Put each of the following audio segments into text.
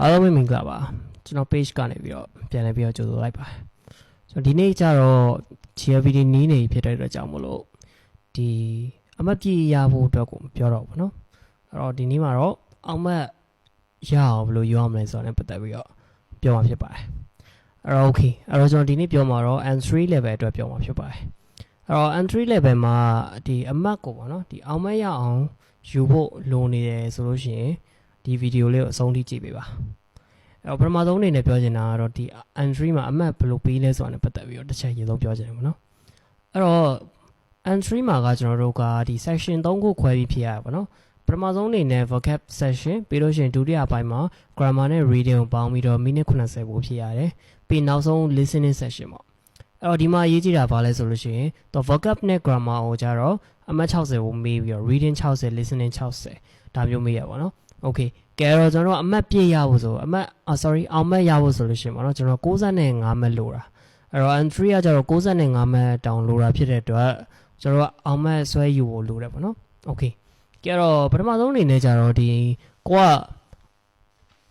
အားလုံးပဲမင်္ဂလာပါကျွန်တော် page ကနေပြီးတော့ပြန်လည်ပြီးတော့ကြိုဆိုလိုက်ပါတယ်ကျွန်တော်ဒီနေ့ကျတော့ GLVD နီးနေဖြစ်တဲ့အတွက်ကြောင့်မလို့ဒီအမတ်ပြည်ရဖို့အတွက်ကိုမပြောတော့ဘူးเนาะအဲ့တော့ဒီနေ့မှာတော့အောင်မတ်ရအောင်ဘယ်လိုယူအောင်မလဲဆိုတော့ ਨੇ ပတ်သက်ပြီးတော့ပြောမှာဖြစ်ပါတယ်အဲ့တော့ okay အဲ့တော့ကျွန်တော်ဒီနေ့ပြောမှာတော့ N3 level အတွက်ပြောမှာဖြစ်ပါတယ်အဲ့တော့ N3 level မှာဒီအမတ်ကိုပေါ့เนาะဒီအောင်မတ်ရအောင်ယူဖို့လိုနေတယ်ဆိုလို့ရှိရင် ဒီဗီဒီယိုလေးကိုအဆုံးထိကြည့်ပေးပါအဲ့တော့ပထမဆုံးအနေနဲ့ပြောချင်တာကတော့ဒီ N3 မှာအမတ်ဘယ်လိုပေးလဲဆိုတာ ਨੇ ပတ်သက်ပြီးတော့တစ်ချက်ရေဆုံးပြောချင်တယ်ပေါ့နော်အဲ့တော့ N3 မှာကကျွန်တော်တို့ကဒီ section 3ခုခွဲပြီးဖြစ်ရပါတော့ပထမဆုံးအနေနဲ့ vocab section ပြီးလို့ရှိရင်ဒုတိယပိုင်းမှာ grammar နဲ့ reading ကိုပေါင်းပြီးတော့ minute 80ကိုဖြစ်ရတယ်ပြီးနောက်ဆုံး listening section ပေါ့အဲ့တော့ဒီမှာအရေးကြီးတာဘာလဲဆိုလို့ရှိရင်တော့ vocab နဲ့ grammar ကိုကြတော့အမှတ်60ကိုမေးပြီးတော့ reading 60 listening 60ဒါမျိုးမေးရပါတော့ okay ကဲတော့ကျွန်တော်တို့အမှတ်ပြည့်ရဖို့ဆိုအမှတ်အာ sorry အောင်မှတ်ရဖို့ဆိုလို့ရှိရင်ပေါ့နော်ကျွန်တော်65မှတ်လိုတာအဲ့တော့ N3 ကကျတော့65မှတ်တောင်လိုတာဖြစ်တဲ့အတွက်ကျွန်တော်ကအောင်မှတ်ဆွဲယူဖို့လိုတယ်ပေါ့နော် okay ကဲတော့ပထမဆုံးအနေနဲ့ကျတော့ဒီကိုက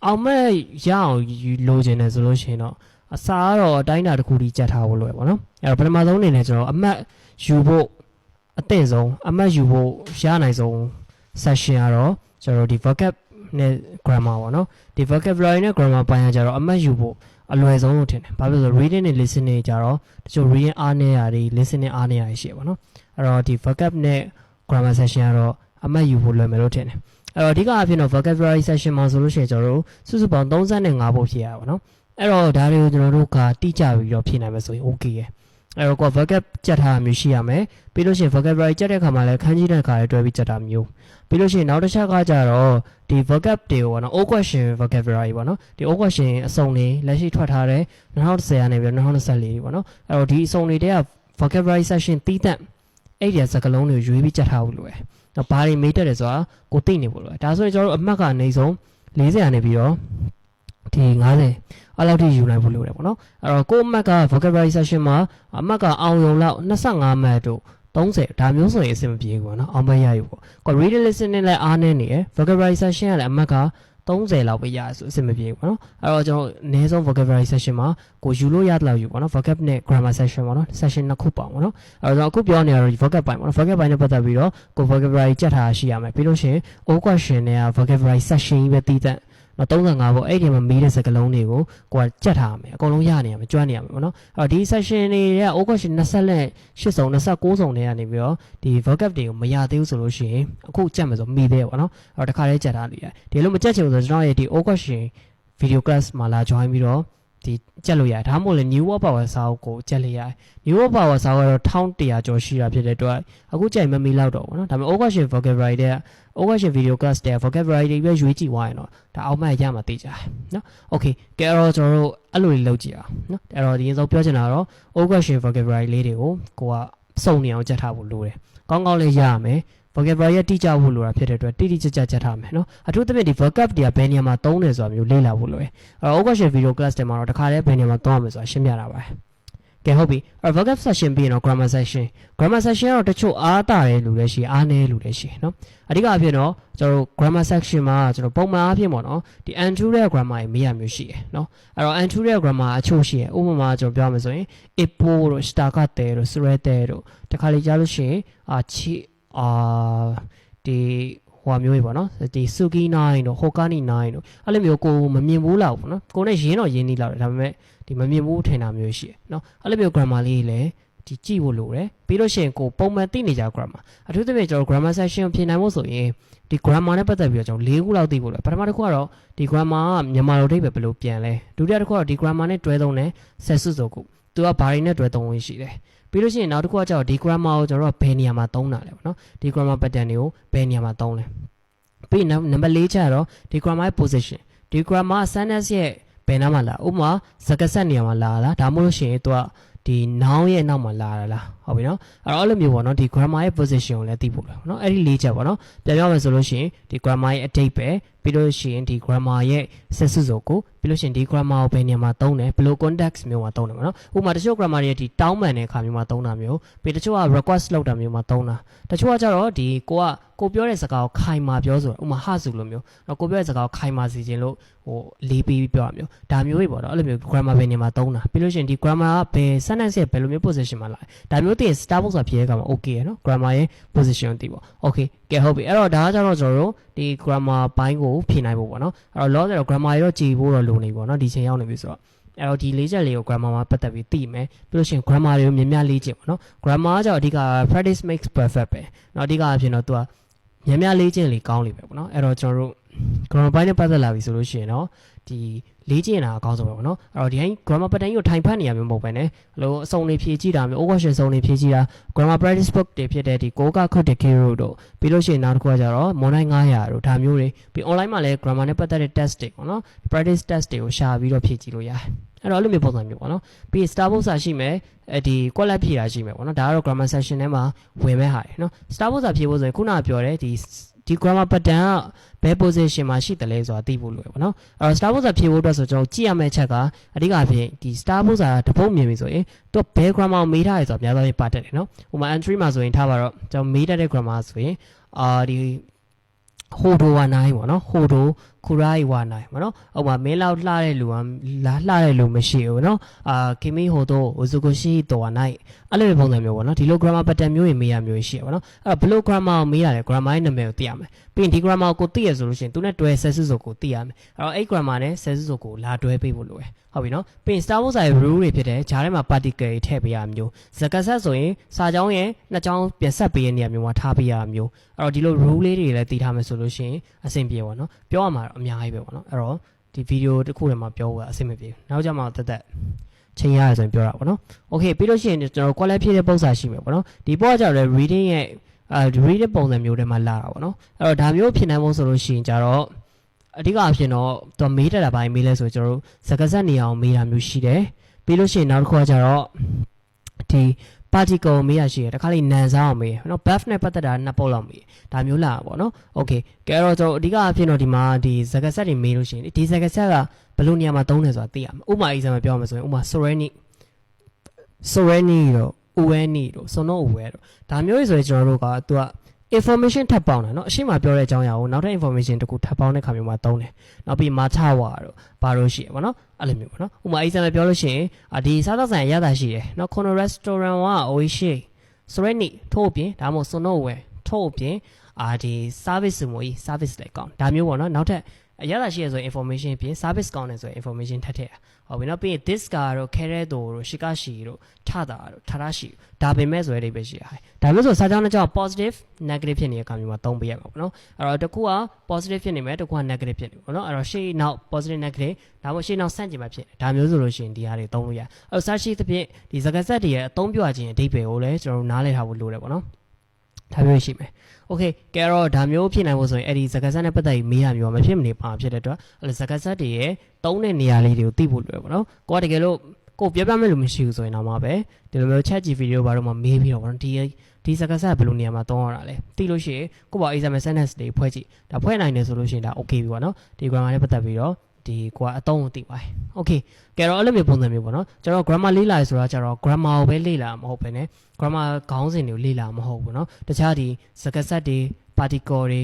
အောင်မှတ်ရအောင်ယူလိုချင်တယ်ဆိုလို့ရှိရင်တော့အစာကတော့အတိုင်းအတာတစ်ခုထိကြက်ထားဖို့လိုရပေါ့နော်အဲ့တော့ပထမဆုံးအနေနဲ့ကျွန်တော်အမှတ်ယူဖို့အသင့်ဆုံးအမှတ်ယူဖို့ရနိုင်ဆုံး session ကတော့ကျွန်တော်ဒီ vocab နဲ့ grammar ပေါ့နော်ဒီ vocabulary နဲ့ grammar ပိုင်းကကြတော့အမှတ်ယူဖို့အလွယ်ဆုံးလို့ထင်တယ်။ဘာဖြစ်လို့လဲဆို reading နဲ့ listening ကြတော့တချို့ reading အားနည်းတာတွေ listening အားနည်းတာတွေရှိတယ်ပေါ့နော်။အဲ့တော့ဒီ vocab နဲ့ grammar section ကတော့အမှတ်ယူဖို့လွယ်မယ်လို့ထင်တယ်။အဲ့တော့အဓိကအဖြစ်တော့ vocabulary section မှာဆိုလို့ရှိရင်ကျွန်တော်တို့စုစုပေါင်း35ဖို့ဖြည့်ရပါတော့။အဲ့တော့ဒါတွေကိုကျွန်တော်တို့ကတိကျပြီးတော့ဖြည့်နိုင်မယ်ဆိုရင် okay ရဲ့။ အဲ့တော့ကို vocab ကြက်ထားတာမျိုးရှိရမယ်။ပြီးလို့ရှိရင် vocabulary ကြက်တဲ့ခါမှာလည်းခန်းကြီးတဲ့ခါလေးတွဲပြီးကြက်တာမျိုး။ပြီးလို့ရှိရင်နောက်တစ်ချက်ကကြတော့ဒီ vocab တွေကိုပေါ့နော် old question vocabulary ပေါ့နော်ဒီ old question အစုံတွေလက်ရှိထွက်ထားတဲ့2010ကနေပြီးတော့2024ပေါ့နော်အဲ့တော့ဒီအစုံတွေတဲက vocabulary section တီးတန့်အဲ့ဒီစကလုံးတွေရွေးပြီးကြက်ထားဖို့လိုတယ်။တော့ဘာတွေမေးတတ်တယ်ဆိုတာကိုသိနေဖို့လိုတယ်။ဒါဆိုရင်ကျွန်တော်တို့အမှတ်ကအနည်းဆုံး40ကနေပြီးတော့ ဒီ90အဲ့လောက်ထိယူနိုင်ဖို့လိုတယ်ပေါ့နော်။အဲ့တော့ကိုအမှတ်က vocabulary section မှာအမှတ်ကအောင်ယုံလောက်25မှတ်တို့30ဒါမျိုးဆိုရင်အဆင်မပြေဘူးပေါ့နော်အောင်မရယူပေါ့ကို reading listening နဲ့အားနေနေရယ် vocabulary section ကလည်းအမှတ်က30လောက်ပဲရဆိုအဆင်မပြေဘူးပေါ့နော်အဲ့တော့ကျွန်တော်အနည်းဆုံး vocabulary section မှာကိုယူလို့ရတဲ့လောက်ယူပေါ့နော် vocab နဲ့ grammar section ပေါ့နော် section နှစ်ခုပေါင်းပေါ့နော်အဲ့တော့ကျွန်တော်အခုပြောနေရတော့ vocab ပိုင်းပေါ့နော် vocab ပိုင်းနဲ့ပတ်သက်ပြီးတော့ကို vocabulary ကြက်ထားရှိရမယ်ပြီးလို့ရှိရင် all question နဲ့ vocabulary section ကြီးပဲတည်တဲ့ နော်35ပေါ့အဲ့ဒီမှာမီးတဲ့စကလုံးတွေကိုကိုကကြက်ထားရမယ်အကုန်လုံးရနေရမယ်ကျွမ်းနေရမယ်ပေါ့နော်အဲ့တော့ဒီ section တွေက all question 20လက်8စုံ29စုံတွေကနေပြီးတော့ဒီ vocab တွေကိုမရသေးဘူးဆိုလို့ရှိရင်အခုကြက်မယ်ဆိုမိသေးရပေါ့နော်အဲ့တော့တစ်ခါလေးကြက်ထားလိမ့်တယ်ဒီလိုမကြက်ချင်ဘူးဆိုကျွန်တော်ရဲ့ဒီ all question video class မှာလာ join ပြီးတော့ ဒီကြက်လို့ရတယ်ဒါမှမဟုတ်လေ new word power စာအုပ်ကိုကြက်လို့ရတယ် new word power စာအုပ်ကတော့1100ကျော်ရှိတာဖြစ်တဲ့အတွက်အခုကြိုင်မမီလောက်တော့ဘူးเนาะဒါပေမဲ့ all question vocabulary တဲ့ all question video class တဲ့ vocabulary တွေပဲရွေးကြည့်သွားရင်တော့ဒါအောက်မှရမှာသိကြတယ်เนาะ okay ကဲအဲ့တော့ကျွန်တော်တို့အဲ့လိုလေးလုပ်ကြည့်အောင်เนาะအဲ့တော့ဒီရင်ဆုံးပြောချင်တာကတော့ all question vocabulary လေးတွေကိုကိုကစုံနေအောင်ကြက်ထားဖို့လိုတယ်ကောင်းကောင်းလေးရရမယ် vocabulary ရတိကျဖို့လိုတာဖြစ်တဲ့အတွက်တိတိကျကျကြက်ထားမယ်เนาะအထူးသဖြင့်ဒီ vocab တွေကဘယ်နေရာမှာသုံးတယ်ဆိုတာမျိုးလေ့လာဖို့လိုတယ်အဲ့တော့ all question video class တွေမှာတော့တခါတည်းဘယ်နေရာမှာသုံးရမလဲဆိုတာရှင်းပြတာပါကဲဟုတ်ပြီအဲ့ vocab section ပြီးရင်တော့ grammar section grammar section ကတော့တချို့အားတာတဲ့လူလည်းရှိအားနည်းလူလည်းရှိเนาะအဓိကအဖြစ်တော့ကျွန်တော်တို့ grammar section မှာကျွန်တော်ပုံမှန်အားဖြင့်ပေါ့နော်ဒီ untrue တဲ့ grammar တွေမေးရမျိုးရှိတယ်เนาะအဲ့တော့ untrue တဲ့ grammar အချို့ရှိတယ်ဥပမာကျွန်တော်ပြောမယ်ဆိုရင် ipo တို့ stakate တို့ surete တို့တခါလေကြားလို့ရှိရင်အာချီ အာဒီဟိုမျိုးပဲပေါ့နော်ဒီ Suki 9တို့ Hokani 9တို့အဲ့လိုမျိုးကိုမမြင်ဘူးလောက်ပေါ့နော်ကိုနဲ့ရင်းတော့ရင်းနေလောက်တယ်ဒါပေမဲ့ဒီမမြင်ဘူးထင်တာမျိုးရှိတယ်နော်အဲ့လိုမျိုး grammar လေးတွေလည်းဒီကြည့်ဖို့လိုတယ်ပြီးလို့ရှိရင်ကိုပုံမှန်သိနေကြ grammar အထူးသဖြင့်ကျွန်တော် grammar section ဖြေနိုင်ဖို့ဆိုရင်ဒီ grammar နဲ့ပတ်သက်ပြီးတော့ကျွန်တော်၄ခုလောက်သိဖို့လိုပထမတစ်ခုကတော့ဒီ grammar ကမြန်မာလိုအဓိပ္ပာယ်ဘယ်လိုပြန်လဲဒုတိယတစ်ခုကတော့ဒီ grammar နဲ့တွဲသုံးတဲ့ set စုစုကိုသူကဘာတွေနဲ့တွဲသုံးဝင်ရှိတယ် ပြီးလို့ရှိရင်နောက်တစ်ခုကကျတော့ဒီ grammar ကိုကျွန်တော်တို့ဘယ်နေရာမှာသုံးတာလဲပေါ့နော်ဒီ grammar pattern တွေကိုဘယ်နေရာမှာသုံးလဲပြီးနံပါတ်၄ချက်ကတော့ဒီ grammar position ဒီ grammar sentence ရဲ့ဘယ်နားမှာလာဥပမာစကားဆက်နေရာမှာလာလားဒါမှမဟုတ်လို့ရှိရင်သူကဒီ noun ရဲ့နောက်မှာလာတာလား ဟုတ်ပြီနော်အဲ့တော့အဲ့လိုမျိုးပေါ့နော်ဒီ grammar ရဲ့ position ကိုလည်းသိဖို့လိုနော်အဲ့ဒီလေးချက်ပေါ့နော်ပြန်ပြောမယ်ဆိုလို့ရှိရင်ဒီ grammar ရဲ့အတိတ်ပဲပြီးလို့ရှိရင်ဒီ grammar ရဲ့ဆက်စုစုကိုပြီးလို့ရှိရင်ဒီ grammar ကိုဘယ်နေရာမှာသုံးတယ်ဘယ်လို context မျိုးမှာသုံးတယ်ပေါ့နော်ဥပမာတချို့ grammar တွေဒီတောင်းပန်တဲ့အခါမျိုးမှာသုံးတာမျိုးပြီးတချို့က request လုပ်တာမျိုးမှာသုံးတာတချို့ကကြတော့ဒီကိုကကိုပြောတဲ့စကားကိုခိုင်မာပြောဆိုတာဥပမာဟစုလိုမျိုးတော့ကိုပြောတဲ့စကားကိုခိုင်မာစီခြင်းလို့ဟိုလေးပေးပြီးပြောရမျိုးဒါမျိုးတွေပေါ့နော်အဲ့လိုမျိုး grammar ဘယ်နေရာမှာသုံးတာပြီးလို့ရှိရင်ဒီ grammar ကဘယ် sentence ရဲ့ဘယ်လိုမျိုး position မှာလာဒါမျိုးသိရင် star box ဆိုတာဖြေတဲ့အခါမှာ okay ရနော် grammar ရဲ့ position ကိုသိပေါ့ okay ကဲဟုတ်ပြီအဲ့တော့ဒါကကြတော့ကျွန်တော်တို့ဒီ grammar ဘိုင်းကိုဖြေနိုင်ဖို့ပေါ့နော်အဲ့တော့ law ဆိုတော့ grammar ရောကြည်ဖို့တော့လိုနေပြီပေါ့နော်ဒီချိန်ရောက်နေပြီဆိုတော့အဲ့တော့ဒီလေးချက်လေးကို grammar မှာပတ်သက်ပြီးသိမယ်ပြီးလို့ရှိရင် grammar တွေကိုမြင်များလေ့ကျင့်ပေါ့နော် grammar ကကြောင့်အဓိက practice makes perfect ပဲเนาะအဓိကအဖြစ်တော့သူကမြင်များလေ့ကျင့်လေကောင်းလိမ့်မယ်ပေါ့နော်အဲ့တော့ကျွန်တော်တို့ grammar ဘိုင်းနဲ့ပတ်သက်လာပြီဆိုလို့ရှိရင်တော့ဒီ လေ့ကျင့်တာအကောင်းဆုံးပဲပေါ့နော်အဲ့တော့ဒီတိုင်း grammar pattern ကိုထိုင်ဖတ်နေရမျိုးမဟုတ်ပဲねဟလိုအစုံလေးဖြည့်ကြည့်တာမျိုး overshin စုံလေးဖြည့်ကြည့်တာ grammar practice book တွေဖြစ်တဲ့ဒီ Goga Critic Hero တို့ပြီးလို့ရှိရင်နောက်တစ်ခုကကြတော့ Monai 900တို့ဒါမျိုးတွေပြီး online မှာလည်း grammar နဲ့ပတ်သက်တဲ့ test တွေပေါ့နော် practice test တွေကိုရှာပြီးတော့ဖြည့်ကြည့်လို့ရတယ်အဲ့တော့အဲ့လိုမျိုးပုံစံမျိုးပေါ့နော်ပြီး Starbucks စာရှိမယ်အဲဒီ quality ဖြည့်တာရှိမယ်ပေါ့နော်ဒါကတော့ grammar session ထဲမှာဝင်မဲ့ဟာတွေနော် Starbucks စာဖြည့်ဖို့ဆိုရင်ခုနကပြောတဲ့ဒီ ဒီ grammar pattern ကဘယ် position မှာရှိတယ်လဲဆိုတာသိဖို့လိုရပေါ့နော်အဲ့တော့ Starbucks စာဖြည့်ဖို့အတွက်ဆိုကျွန်တော်ကြည့်ရမယ့်ချက်ကအဓိကအဖြစ်ဒီ Starbucks စာတပုတ်မြင်ပြီဆိုရင်သူကဘယ် grammar ကိုမေးထားရဆိုတာအများဆုံးပါတတ်တယ်နော်ဥပမာ entry မှာဆိုရင်ထားပါတော့ကျွန်တော်မေးတတ်တဲ့ grammar ဆိုရင်အာဒီဟိုဒိုဝါနိုင်ပေါ့နော်ဟိုဒို ခူရိုင်းဝါနိုင်ပေါ့နော်ဥပမာမင်းလောက်လှတဲ့လူကလာလှတဲ့လူမရှိဘူးနော်အာခင်မီဟိုဒိုဝဇုကိုရှိတော်ဝါနိုင်အဲ့လိုပုံစံမျိုးပေါ့နော်ဒီလို grammar pattern မျိုးတွေမေးရမျိုးရှိရပေါ့နော်အဲ့တော့ဘယ်လို grammar ကိုမေးရတယ် grammar ရဲ့နာမည်ကိုသိရမယ်ပြီးရင်ဒီ grammar ကိုသိရဆိုလို့ရှိရင်သူနဲ့တွဲဆက်စုစုကိုသိရမယ်အဲ့တော့အဲ့ grammar နဲ့ဆက်စုစုကိုလာတွဲပေးဖို့လိုတယ်ဟုတ်ပြီနော်ပြီးရင် Star Wars ရဲ့ rule တွေဖြစ်တယ်ဂျားထဲမှာ particle တွေထည့်ပေးရမျိုးစကားဆက်ဆိုရင်စာကြောင်းရဲ့နှစ်ကြောင်းပြန်ဆက်ပေးရတဲ့နေရာမျိုးမှာထားပေးရမျိုးအဲ့တော့ဒီလို rule လေးတွေလည်းသိထားမယ်ဆိုလို့ရှိရင်အဆင်ပြေပါတော့ပြောရမှာတော့အများကြီးပဲပေါ့နော်အဲ့တော့ဒီဗီဒီယိုတစ်ခုထဲမှာပြောဖို့အဆင်မပြေဘူးနောက်ကြမှာတက်တက်ချိန်ရရဆိုရင်ပြောတာပေါ့နော်။ Okay ပြီးလို့ရှိရင်ကျွန်တော် quality ဖြည့်တဲ့ပုံစံရှိမယ်ပေါ့နော်။ဒီပုံကကြတော့ reading ရဲ့အဲ reading ပုံစံမျိုးတွေမှာလာတာပေါ့နော်။အဲ့တော့ဒါမျိုးဖြစ်နိုင်ဖို့ဆိုလို့ရှိရင်ကြတော့အဓိကအဖြစ်တော့သူမေးတတ်တာပိုင်းမေးလဲဆိုကျွန်တော်တို့စကားဆက်နေအောင်မေးတာမျိုးရှိတယ်။ပြီးလို့ရှိရင်နောက်တစ်ခုကကြတော့ဒီ particle မေးရရှိတယ်တခါလေနန်စားအောင်မေးနော် buff နဲ့ပတ်သက်တာနှစ်ပုတ်လောက်မေးဒါမျိုးလာပါတော့။ Okay ကဲတော့ကျွန်တော်အဓိကအဖြစ်တော့ဒီမှာဒီစကားဆက်တွေမေးလို့ရှိရင်ဒီစကားဆက်ကဘယ်လိုနေရာမှာသုံးတယ်ဆိုတာသိရမှာဥပမာ example ပြောမှာဆိုရင်ဥပမာ soreni soreni တော့ ueni တော့ sono uwe တော့ဒါမျိုးတွေဆိုရင်ကျွန်တော်တို့ကသူက information ထပ်ပေါင်းတာเนาะအရှိမပြောတဲ့အကြောင်းအရာကိုနောက်ထပ် information တခုထပ်ပေါင်းတဲ့ခါမျိုးမှာသုံးတယ်နောက်ပြီး matchawa တော့ဘာလို့ရှိရပါเนาะအဲ့လိုမျိုးပေါ့เนาะဥပမာ example ပြောလို့ရှိရင်အာဒီစားသောက်ဆိုင်ရတာရှိတယ်เนาะ kono restaurant က oishi soreni ထို့အပြင်ဒါမှမဟုတ် sono uwe ထို့အပြင်အာဒီ service မို့ service လည်းကောင်းဒါမျိုးပေါ့เนาะနောက်ထပ် အရသာရှိရဆိုရင် information ပြင် service ကောင်းတယ်ဆိုရင် information ထပ်ထည့်ရဟုတ်ပြီနော်ပြီးရင် this ကတော့ carrot တို့ shikashi တို့ထတာတို့ tarashi ဒါပေမဲ့ဆိုရတဲ့ပဲရှိရဟဲ့ဒါမျိုးဆိုစာကြောင်းတစ်ကြောင်း positive negative ဖြစ်နေတဲ့အခါမျိုးမှာသုံးပေးရမှာပေါ့နော်အဲ့တော့တစ်ခုက positive ဖြစ်နေမယ်တစ်ခုက negative ဖြစ်နေပေါ့နော်အဲ့တော့ရှေ့နောက် positive negative ဒါမှမဟုတ်ရှေ့နောက်ဆန့်ကျင်မှာဖြစ်ဒါမျိုးဆိုလို့ရှိရင်ဒီဟာတွေသုံးလို့ရအဲ့တော့စာရှိသဖြင့်ဒီစကားဆက်တွေရဲ့အသုံးပြခြင်းအဓိပ္ပာယ်ကိုလည်းကျွန်တော်တို့နားလည်ထားဖို့လိုတယ်ပေါ့နော် ဒါမျိုးရှိမယ်။ Okay ကဲတော့ဒါမျိုးဖြစ်နိုင်ဖို့ဆိုရင်အဲ့ဒီဇကာဆက်နဲ့ပတ်သက်ပြီးမေးရမျိုးမဖြစ်မနေပါဖြစ်တဲ့အတွက်အဲ့ဒီဇကာဆက်တွေရဲ့တုံးတဲ့နေရာလေးတွေကိုသိဖို့လွယ်ပေါ့နော်။ကိုကတကယ်လို့ကိုပြောပြမဲ့လို့မရှိဘူးဆိုရင်တော့မှပဲဒီလိုမျိုး chat GPT တို့ဘာလို့မှမေးပြီးတော့ဗောနော်ဒီဒီဇကာဆက်ဘယ်လိုနေရာမှာသုံးရတာလဲသိလို့ရှိရင်ကိုပေါ့ exam sentence တွေဖွဲ့ကြည့်ဒါဖွဲ့နိုင်တယ်ဆိုလို့ရှိရင်ဒါ okay ပြီပေါ့နော်ဒီ grammar နဲ့ပတ်သက်ပြီးတော့ ဒီကွာအသုံးကိုသိပါတယ်။ Okay ကဲတော့အဲ့လိုမျိုးပုံစံမျိုးပေါ့နော်ကျွန်တော် grammar လေ့လာရဆိုတာကျတော့ grammar ကိုပဲလေ့လာမှာမဟုတ်ဘဲね grammar ခေါင်းစဉ်တွေကိုလေ့လာမှာမဟုတ်ဘူးเนาะတခြားဒီစကားဆက်တွေ particle တွေ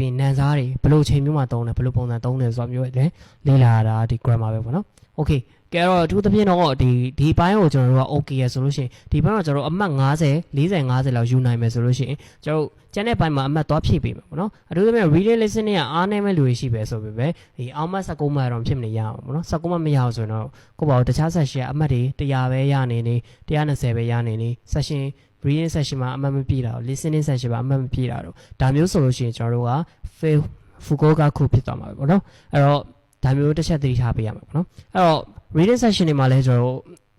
ဒီနန်စားတွေဘယ်လိုအချိန်မျိုးမှာသုံးတယ်ဘယ်လိုပုံစံသုံးတယ်ဆိုတာမျိုးလည်းလေ့လာရတာဒီ grammar ပဲပေါ့နော် Okay ကဲတော့အထူးသဖြင့်တော့ဒီဒီဘိုင်းကိုကျွန်တော်တို့က okay ရဆိုလို့ရှိရင်ဒီဘိုင်းကကျွန်တော်တို့အမှတ်50 40 50လောက်ယူနိုင်မယ်ဆိုလို့ရှိရင်ကျွန်တော်ကျန်တဲ့ဘိုင်းမှာအမှတ်သွားဖြည့်ပေးမယ်ပေါ့နော်အထူးသဖြင့် reading listening ကအားနည်းမဲ့လူတွေရှိပဲဆိုပေမဲ့ဒီအောင်မှတ်19မှတ်တော့ဖြစ်မနေရအောင်ပေါ့နော်19မှတ်မရအောင်ဆိုရင်တော့ကိုပေါ့တခြား session ကအမှတ်တွေ100ပဲရနေနေ120ပဲရနေနေ session reading session မှာအမှတ်မပြည့်တာ listening session မှာအမှတ်မပြည့်တာတော့ဒါမျိုးဆိုလို့ရှိရင်ကျွန်တော်တို့က fail ဖူကိုကခုဖြစ်သွားမှာပဲပေါ့နော်အဲ့တော့ဒါမျိုးတစ်ချက်သတိထားပေးရမှာပေါ့နော်အဲ့တော့ reading session တွေမှာလည်းကျွန်တော်တို့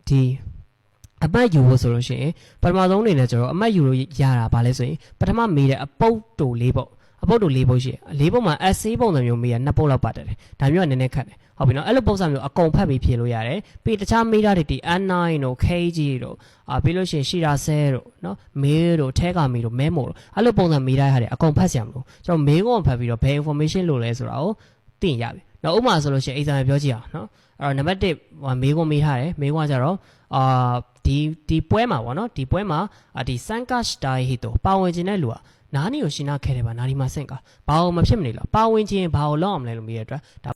ဒီအမှတ်ယူဖို့ဆိုလို့ရှိရင်ပထမဆုံးအနေနဲ့ကျွန်တော်အမှတ်ယူလို့ရတာဗာလဲဆိုရင်ပထမမေးတဲ့အပုတ်တူလေးပေါ့ အပုတ်တို့၄ပုတ်ရှိတယ်၄ပုတ်မှာ essay ပုံစံမျိုးမေးရနှစ်ပုတ်လောက်ပါတယ်ဒါမျိုးကနည်းနည်းခက်တယ်ဟုတ်ပြီနော်အဲ့လိုပုံစံမျိုးအကုန်ဖတ်ပြီးဖြေလို့ရတယ်ပြီးတခြားမေးတာတွေဒီ N9 တို့ KG တို့အာပြီးလို့ရှိရင်ရှီရာဆဲတို့နော်မေးတို့ထဲကမေးတို့မဲမို့တို့အဲ့လိုပုံစံမေးတာရတယ်အကုန်ဖတ်ဆရာမလို့ကျွန်တော်မေးကုန်ဖတ်ပြီးတော့ဘယ် information လို့လဲဆိုတာကိုသိရပြီနော်ဥပမာဆိုလို့ရှိရင် exam ပြောကြည့်အောင်နော်အဲ့တော့နံပါတ်1ဟိုမေးကုန်မေးထားတယ်မေးကုန်ကကြတော့အာဒီဒီပွဲမှာပေါ့နော်ဒီပွဲမှာအာဒီ Sankash Dai Hito ပါဝင်ခြင်းတဲ့လူက နားနီကိုရှင်းနာခဲ့တယ်ပါနားနီမှာဆင့်ကဘာလို့မဖြစ်မနေလားပါဝင်ခြင်းဘာလို့လောက်အောင်လဲလို့မေးရတဲ့အတွက်ဒါ